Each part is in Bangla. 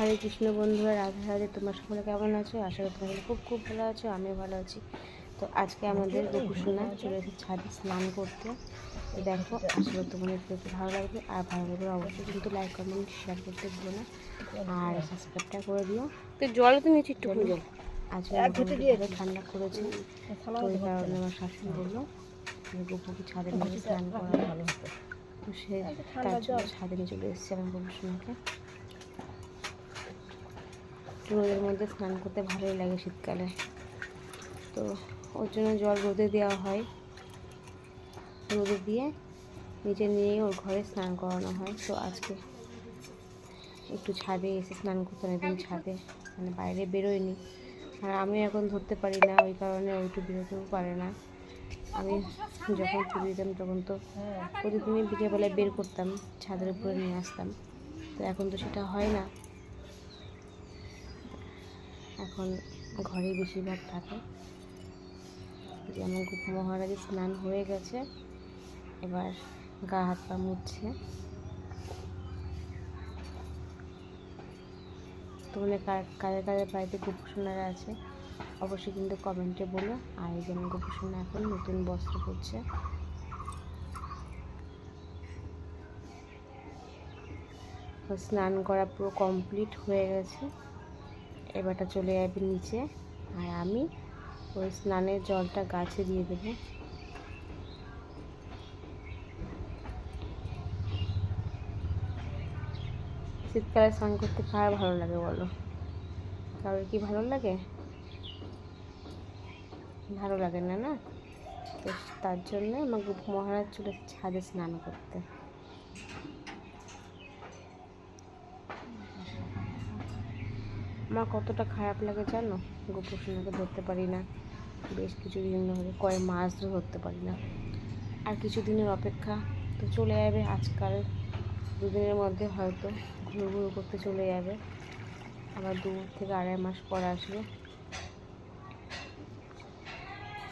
হরে কৃষ্ণ বন্ধুরা রাধা রাধে। তোমার সকলে কেমন আছো? আশা করি তোমরা খুব খুব ভালো আছো আমিও ভালো আছি। তো আজকে আমাদের গোপুসোনা চলে এসেছে ছাদে স্নান করতে। দেখো আসলে তোমাদের একটু ভালো লাগবে। আর ভালো লাগলে অবশ্যই কিন্তু লাইক কমেন্ট শেয়ার করতে ভুলো না। আর সাবস্ক্রাইবটা করে দিও। তো জল তো নিচ্ছি একটু জল আজকে ঠান্ডা করেছে তো ওই কারণে আমার শাশুড়ি বলল যে গোপুকে ছাদে নিয়ে স্নান করা ভালো হতো। তো সে তার জন্য ছাদে নিয়ে চলে এসেছে আমার গোপুসোনাকে রোদের মধ্যে স্নান করতে ভালোই লাগে শীতকালে। তো ওর জন্য জল রোদে দেওয়া হয়। রোদে দিয়ে নিচে নিয়ে ওর ঘরে স্নান করানো হয়। তো আজকে একটু ছাদে এসে স্নান করতে অনেকদিন ছাদে। মানে বাইরে বেরোয়নি। আর আমি এখন ধরতে পারি না, ওই কারণে ও একটু বেরোতেও পারে না। আমি যখন পুজো দিতাম তখন তো প্রতিদিনই বিকেলবেলায় বের করতাম, ছাদের উপরে নিয়ে আসতাম। তো এখন তো সেটা হয় না। এখন ঘরে বেশিরভাগ থাকে। যেমন গুপ মহারাজের স্নান হয়ে গেছে, এবার গা হাত পা মুছছে। তোমাদের কার, কাদের কাদের বাড়িতে গোপুসোনারা আছে, অবশ্যই কিন্তু কমেন্টে বলো। আর যেমন গোপুসোনা এখন নতুন বস্ত্র পরছে। স্নান করা পুরো কমপ্লিট হয়ে গেছে। এবারটা চলে যাবে নিচে। আর আমি ওই স্নানের জলটা গাছে দিয়ে দেবো। শীতকালে স্নান করতে কার ভালো লাগে বলো? কারোর কি ভালো লাগে? ভালো লাগে না না? তো তার জন্য গোপ মহারাজ চলে ছাদে স্নান করতে। আমার কতটা খারাপ লাগে জানো? গোপুর গোপুসোনাকে ধরতে পারি না। বেশ কিছু দিন ধরে কয়েক মাস ধরে ধরতে পারি না। আর কিছু দিনের অপেক্ষা তো চলে যাবে আজকাল। দুদিনের মধ্যে হয়তো ঘুরু ঘুরু করতে চলে যাবে। আবার দু থেকে আড়াই মাস পর আসবে।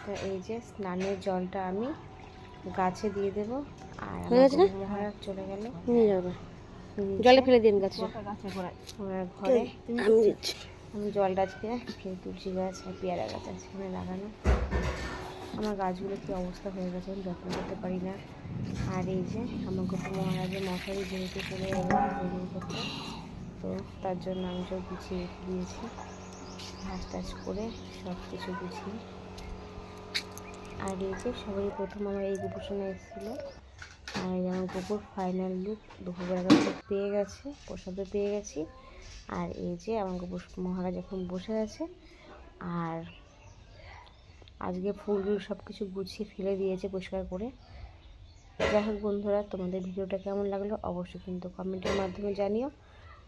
তো এই যে স্নানের জলটা আমি গাছে দিয়ে দেবো। আর চলে গেলে। নিয়ে যাবে। জলে ফেলে দিন গাছে। ঘরে আমি দিচ্ছি। আমি জলটা আজকে সেই তুলসী গাছ আর পেয়ারা গাছ আছে সেখানে লাগানো। আমার গাছগুলো কী অবস্থা হয়ে গেছে আমি যত্ন করতে পারি না। আর এই যে আমার গোপু মহারাজের মশারি যেহেতু চলে যাবে করতে। তো তার জন্য আমি সব গুছিয়ে রেখে দিয়েছি। ঘাস টাস করে সব কিছু গুছিয়ে। আর এই যে সবাই প্রথম আমার এই গোপুসোনা এসেছিল। আর আমার গোপুর ফাইনাল লুক দুপুরবেলা পেয়ে গেছে, প্রসাদও পেয়ে গেছি। আর এই যে আমার গোপুর মহারাজ এখন বসে আছে, আর আজকে ফুলগুলো সব কিছু গুছিয়ে ফেলে দিয়েছে পরিষ্কার করে। যাই হোক বন্ধুরা, তোমাদের ভিডিওটা কেমন লাগল অবশ্যই কিন্তু কমেন্টের মাধ্যমে জানিও।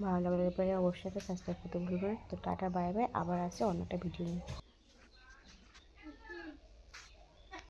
ভালো লাগলে পরে অবশ্যই একটা সাবস্ক্রাইব করতে ভুলবে না। তো টাটা বাই বাই আবার আছে অন্য একটা ভিডিও নিয়ে।